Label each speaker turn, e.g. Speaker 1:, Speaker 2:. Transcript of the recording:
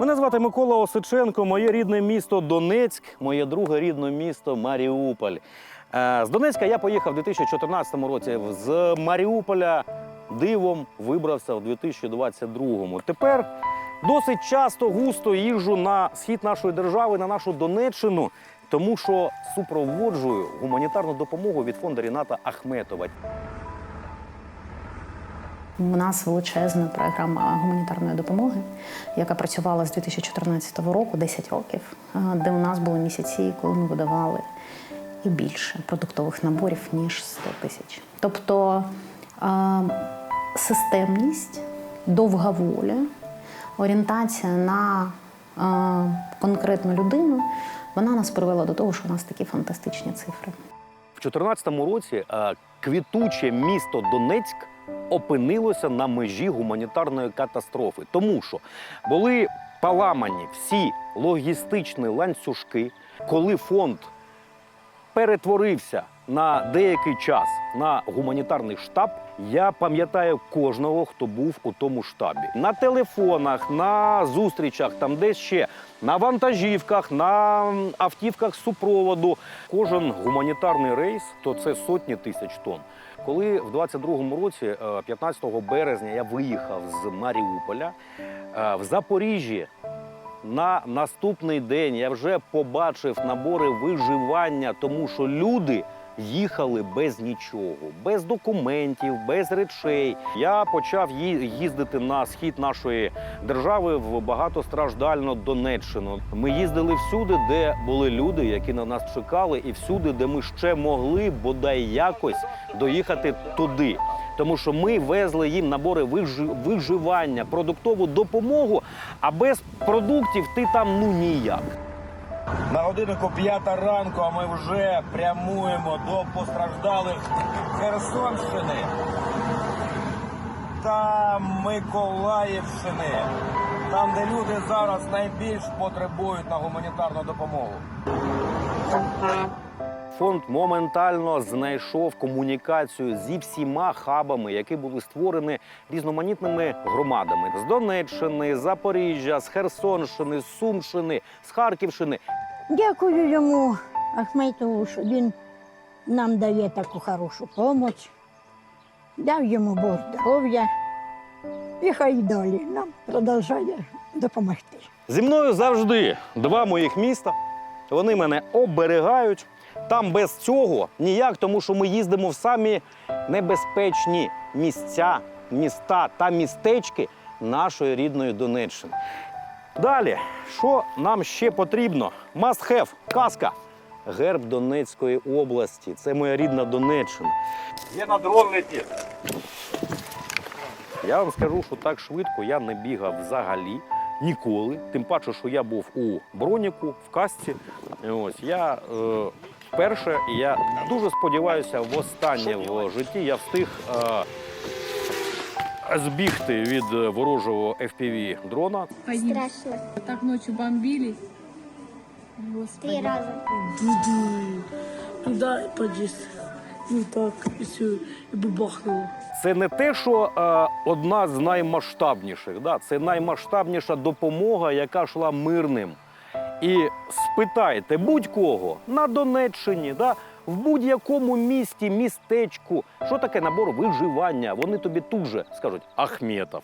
Speaker 1: Мене звати Микола Осиченко, моє рідне місто Донецьк, моє друге рідне місто Маріуполь. Е, З Донецька я поїхав у 2014 році. З Маріуполя дивом вибрався в 2022. Тепер досить часто густо їжджу на схід нашої держави, на нашу Донеччину, тому що супроводжую гуманітарну допомогу від фонду Ріната Ахметова.
Speaker 2: У нас величезна програма гуманітарної допомоги, яка працювала з 2014 року, 10 років, е, де у нас були місяці, коли ми видавали і більше продуктових наборів, ніж 100 тисяч. Тобто е, системність, довга воля, орієнтація на е, конкретну людину, вона нас привела до того, що у нас такі фантастичні цифри.
Speaker 1: В 2014 році квітуче місто Донецьк опинилося на межі гуманітарної катастрофи, тому що були поламані всі логістичні ланцюжки, коли фонд перетворився на деякий час на гуманітарний штаб. Я пам'ятаю кожного, хто був у тому штабі. На телефонах, на зустрічах, там десь ще, на вантажівках, на автівках супроводу. Кожен гуманітарний рейс то це сотні тисяч тонн. Коли в 22-му році, е, 15 березня, я виїхав з Маріуполя е, в Запоріжжі. На наступний день я вже побачив набори виживання, тому що люди їхали без нічого, без документів, без речей. Я почав їздити на схід нашої держави в багатостраждальну Донеччину. Ми їздили всюди, де були люди, які на нас чекали, і всюди, де ми ще могли бодай якось доїхати туди. Тому що ми везли їм набори виживання, продуктову допомогу, а без продуктів ти там ну ніяк.
Speaker 3: На годинку п'ята ранку, а ми вже прямуємо до постраждалих Херсонщини та Миколаївщини, там, де люди зараз найбільш потребують на гуманітарну допомогу.
Speaker 1: Фонд моментально знайшов комунікацію зі всіма хабами, які були створені різноманітними громадами з Донеччини, Запоріжжя, з Херсонщини, з Сумщини, з Харківщини.
Speaker 4: Дякую йому, Ахметову, що він нам дає таку хорошу допомогу. Дав йому Бог здоров'я. І хай далі нам продовжує допомогти.
Speaker 1: Зі мною завжди два моїх міста. Вони мене оберігають. Там без цього ніяк, тому що ми їздимо в самі небезпечні місця, міста та містечки нашої рідної Донеччини. Далі, що нам ще потрібно? Must have, казка. Герб Донецької області. Це моя рідна Донеччина.
Speaker 3: Є на дрон.
Speaker 1: Я вам скажу, що так швидко я не бігав взагалі ніколи. Тим паче, що я був у броніку, в касці. Ось я е, вперше, і я дуже сподіваюся, востаннє в житті я встиг е, збігти від ворожого FPV дрона.
Speaker 5: Страшно.
Speaker 6: Так ночью бомбили.
Speaker 5: Три рази.
Speaker 7: Туда подъезд. Ну так, і все, і бабахнуло.
Speaker 1: Це не те, що е, одна з наймасштабніших, да? це наймасштабніша допомога, яка йшла мирним. І спитайте будь-кого на Донеччині, да? в будь-якому місті, містечку, що таке набор виживання. Вони тобі тут же скажуть Ахметов.